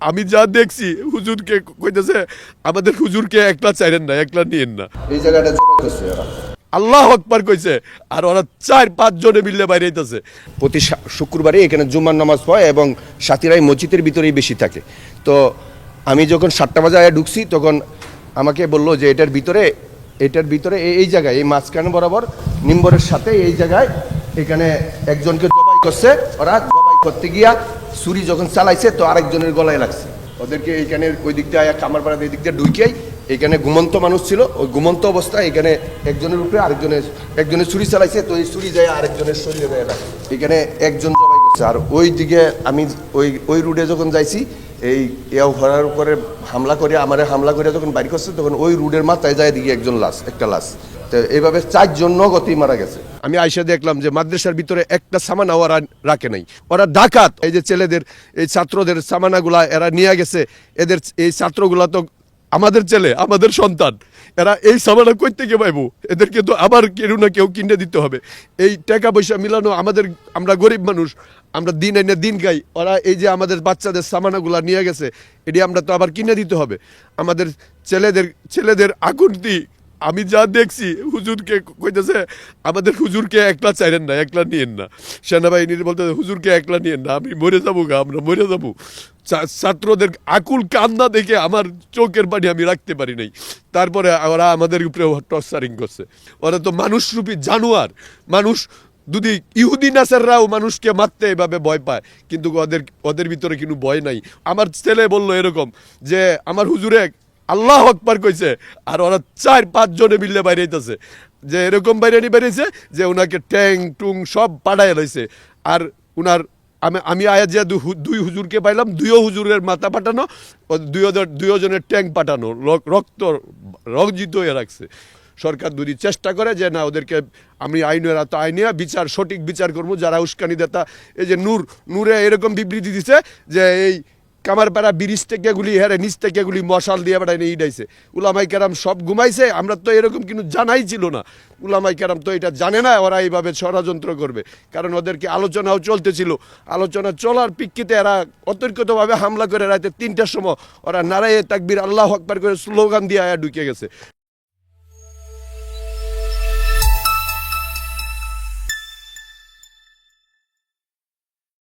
আমি যা দেখছি হুজুরকে কইতেছে আমাদের হুজুরকে একলা চাইলেন না একলা নিয়েন না। এই জায়গাটা আল্লাহ আকবার কইছে আর ওরা চার পাঁচ জনে মিললে বাইরে হইতেছে প্রতি শুক্রবারে এখানে জুম্মার নামাজ পড়ে এবং সাথীরাই মসজিদের ভিতরেই বেশি থাকে। তো আমি যখন সাতটা বাজে আয়া ঢুকছি তখন আমাকে বলল যে এটার ভিতরে এটার ভিতরে এই- এই জায়গায় এই মাঝখানে বরাবর নিম্বরের সাথে এই জায়গায় এখানে একজনকে জবাই করছে। ওরা জবাই করতে গিয়া ছুরি যখন চালাইছে, তো আরেকজনের গলায় লাগছে। ওদেরকে এইখানে ওই দিক দিয়ে আয়া কামার পাড়াতে এই দিক দিয়ে ঢুকেই এখানে ঘুমন্ত মানুষ ছিল। ওই ঘুমন্ত অবস্থায় এখানে একজনের উপরে আরেকজনের, একজনের ছুরি চালাইছে, তো এই ছুরি যায় আরেকজনের শরীরে যায়। এখানে একজন জবাই করছে। আর ওই দিকে আমি ওই ওই রুটে যখন যাইছি, এই ইয়াও ঘোড়ার উপরে হামলা করে, আমারে হামলা করে যখন বাড়ি করছে, তখন ওই রুডের মাথায় যায় দিকে একজন লাশ, একটা লাশ। তো এইভাবে চারজন নগতেই মারা গেছে। আমি আইসা দেখলাম যে মাদ্রাসার ভিতরে একটা সামানা ওরা রাখে নাই। ওরা ডাকাত, এই যে ছেলেদের, এই ছাত্রদের সামানাগুলা এরা নিয়ে গেছে। এদের এই ছাত্রগুলা তো আমাদের ছেলে, আমাদের সন্তান। এরা এই সামানা কই থেকে পাইবো? এদেরকে তো আবার কেউ না কেউ কিনে দিতে হবে। এই টাকা পয়সা মিলানো আমাদের, আমরা গরিব মানুষ, আমরা দিন এনে দিন গাই ওরা এই যে আমাদের বাচ্চাদের সামানাগুলা নিয়ে গেছে, এটি আমরা তো আবার কিনে দিতে হবে। আমাদের ছেলেদের ছেলেদের আকুতি আমি যা দেখছি, হুজুরকে কইতেছে, আমাদের হুজুরকে একলা চাইলেন না, একলা নিয়েন না। সেনাবাহিনীর বলতে, হুজুরকে একলা নিয়েন না, আমি মরে যাব গা, আমরা মরে যাব। ছাত্রদের আকুল কান্না দেখে আমার চোখের পানি আমি রাখতে পারি নাই। তারপরে ওরা আমাদের উপরে টর্চারিং করছে। ওরা তো মানুষরূপী জানোয়ার। মানুষ যদি ইহুদি নাসাররাও মানুষকে মারতে এভাবে ভয় পায়, কিন্তু ওদের ওদের ভিতরে কিন্তু ভয় নাই। আমার ছেলে বলল এরকম যে, আমার হুজুরে আল্লাহ আকবার কইছে, আর ওরা চার, পাঁচ জনে মিললে বাইরে হইতেছে যে এরকম বাইরে বেরিয়েছে, যে ওনাকে ট্যাং টুং সব পাড়ায় রয়েছে আর উনার, আমি আমি আয়া যে দুই হুজুরকে পাইলাম, দুইও হুজুরের মাথা পাঠানো, ও দুইজন দুইজনের ট্যাং পাঠানো রক- রক্ত রঞ্জিত হয়ে রাখছে। সরকার যদি চেষ্টা করে যে, না, ওদেরকে আমি আইনের তো আইনে বিচার, সঠিক বিচার করব, যারা উস্কানি দেতা, এই যে নূর, নূরে এরকম বিবৃতি দিছে, যে এই কামারপাড়া ব্রিজ থেকে গুলি হেরে নিচ থেকে গুলি, মশাল দিয়ে বেড়াই নিয়ে ইডাইছে। উলামাই কেরাম সব ঘুমাইছে, আমরা তো এরকম কিন্তু জানাই ছিল না। উলামাই কেরাম তো এটা জানে না, ওরা এইভাবে ষড়যন্ত্র করবে। কারণ ওদেরকে আলোচনাও চলতেছিল। আলোচনা চলার প্রেক্ষিতে এরা অতর্কিতভাবে হামলা করে রাতে তিনটার সময় ওরা নারায়ে তাকবির আল্লাহ আকবার করে স্লোগান দিয়ে আয়া ঢুকে গেছে।